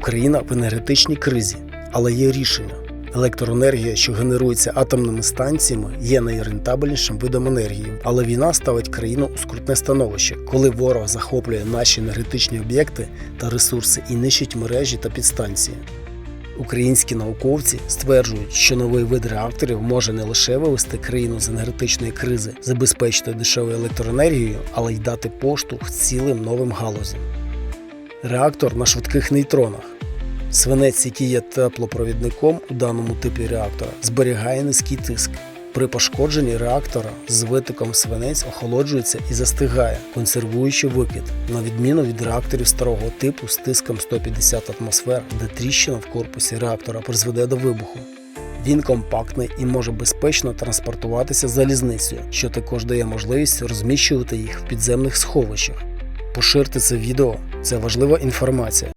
Україна в енергетичній кризі, але є рішення. Електроенергія, що генерується атомними станціями, є найрентабельнішим видом енергії, але війна ставить країну у скрутне становище, коли ворог захоплює наші енергетичні об'єкти та ресурси і нищить мережі та підстанції. Українські науковці стверджують, що новий вид реакторів може не лише вивести країну з енергетичної кризи, забезпечити дешевою електроенергією, але й дати поштовх цілим новим галузям. Реактор на швидких нейтронах. Свинець, який є теплопровідником у даному типі реактора, зберігає низький тиск. При пошкодженні реактора з витоком свинець охолоджується і застигає, консервуючи викид, на відміну від реакторів старого типу з тиском 150 атмосфер, де тріщина в корпусі реактора призведе до вибуху. Він компактний і може безпечно транспортуватися залізницею, що також дає можливість розміщувати їх в підземних сховищах. Поширте це відео, це важлива інформація.